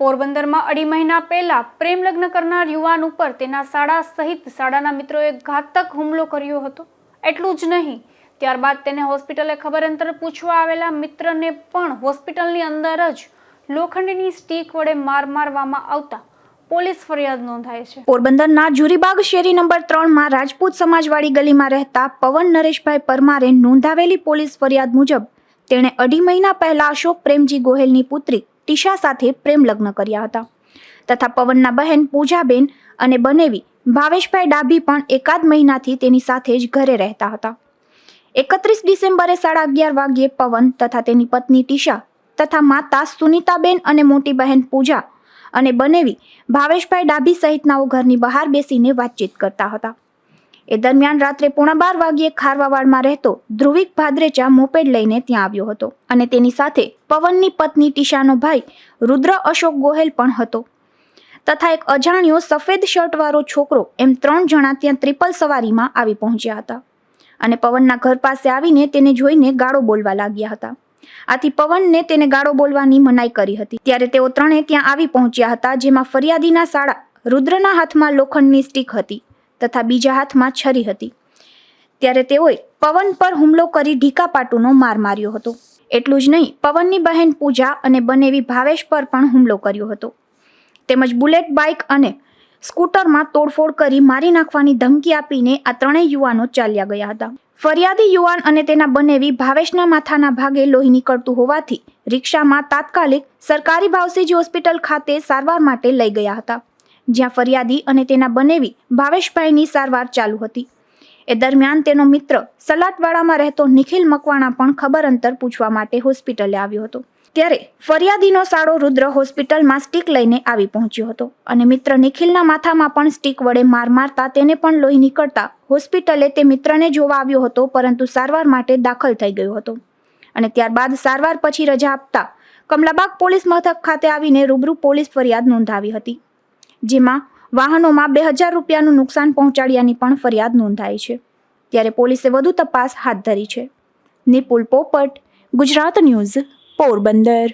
પોરબંદરમાં અઢી મહિના પહેલા પ્રેમ લગ્ન કરનાર યુવાન ઉપર તેના શાળા સહિત શાળાના મિત્રોએ ઘાતક હુમલો કર્યો હતો. એટલું જ નહીં, ત્યારબાદ તેને હોસ્પિટલે ખબર અંતર પૂછવા આવેલા મિત્રને પણ હોસ્પિટલની અંદર જ લોખંડની સ્ટીક વડે માર મારવામાં આવતા પોલીસ ફરિયાદ નોંધાય છે. પોરબંદરના જુરીબાગ શેરી નંબર ત્રણમાં રાજપૂત સમાજવાળી ગલીમાં રહેતા પવન નરેશભાઈ પરમારે નોંધાવેલી પોલીસ ફરિયાદ મુજબ તેણે અઢી મહિના પહેલા અશોક પ્રેમજી ગોહેલની પુત્રી ટીશા સાથે પ્રેમ લગ્ન કર્યા હતા. તથા પવનના બહેન પૂજાબેન અને બનેવી ભાવેશભાઈ ડાભી પણ એકાદ મહિનાથી તેની સાથે જ ઘરે રહેતા હતા. એકત્રીસ ડિસેમ્બરે સાડા અગિયાર વાગ્યે પવન તથા તેની પત્ની ટીશા તથા માતા સુનીતાબેન અને મોટી બહેન પૂજા અને બનેવી ભાવેશભાઈ ડાભી સહિતનાઓ ઘરની બહાર બેસીને વાતચીત કરતા હતા. એ દરમિયાન રાત્રે પોણા બાર વાગ્યે ખારવાવાડમાં રહેતો ધ્રુવિક ભાદ્રેચા મોપેડ લઈને ત્યાં આવ્યો હતો અને તેની સાથે પવનની પત્ની ટીશાનો ભાઈ રુદ્ર અશોક ગોહેલ પણ હતો. તથા એક અજાણ્યો સફેદ શર્ટવાળો છોકરો એમ ત્રણ જણા ત્યાં ત્રિપલ સવારીમાં આવી પહોંચ્યા હતા. અને પવનના ઘર પાસે આવીને તેને જોઈને ગાળો બોલવા લાગ્યા હતા. આથી પવનને તેને ગાળો બોલવાની મનાઈ કરી હતી. ત્યારે તેઓ ત્રણે ત્યાં આવી પહોંચ્યા હતા, જેમાં ફરિયાદીના શાળા રુદ્રના હાથમાં લોખંડની સ્ટીક હતી. તથા બીજા હાથમાં છરી હતી. ત્યારે તેઓએ પવન પર હુમલો કરી ઢીકાપાટુનો માર માર્યો હતો. એટલું જ નહીં, પવનની બહેન પૂજા અને બનેવી ભાવેશ પર પણ હુમલો કર્યો હતો. તેમજ બુલેટ, બાઇક અને સ્કૂટરમાં તોડફોડ કરી મારી નાખવાની ધમકી આપીને આ ત્રણેય યુવાનો ચાલ્યા ગયા હતા. ફરિયાદી યુવાન અને તેના બનેવી ભાવેશના માથાના ભાગે લોહી નીકળતું હોવાથી રિક્ષામાં તાત્કાલિક સરકારી ભાવસીજી હોસ્પિટલ ખાતે સારવાર માટે લઈ ગયા હતા. જ્યાં ફરિયાદી અને તેના બનેવી ભાવેશભાઈની સારવાર ચાલુ હતી. એ દરમિયાન તેનો મિત્ર સલાટવાડામાં રહેતો નિખિલ મકવાણા પણ ખબર અંતર પૂછવા માટે હોસ્પિટલે આવ્યો હતો. ત્યારે ફરિયાદીનો સાળો રુદ્ર હોસ્પિટલમાં સ્ટીક લઈને આવી પહોંચ્યો હતો અને મિત્ર નિખિલના માથામાં પણ સ્ટીક વડે માર મારતા તેને પણ લોહી નીકળતા હોસ્પિટલે તે મિત્રને જોવા આવ્યો હતો, પરંતુ સારવાર માટે દાખલ થઈ ગયો હતો. અને ત્યારબાદ સારવાર પછી રજા આપતા કમલાબાગ પોલીસ મથક ખાતે આવીને રૂબરૂ પોલીસ ફરિયાદ નોંધાવી હતી. જેમાં વાહનોમાં બે હજાર રૂપિયાનું નુકસાન પહોંચાડ્યાની પણ ફરિયાદ નોંધાઈ છે. ત્યારે પોલીસે વધુ તપાસ હાથ ધરી છે. નિપુલ પોપટ, ગુજરાત ન્યૂઝ, પોરબંદર.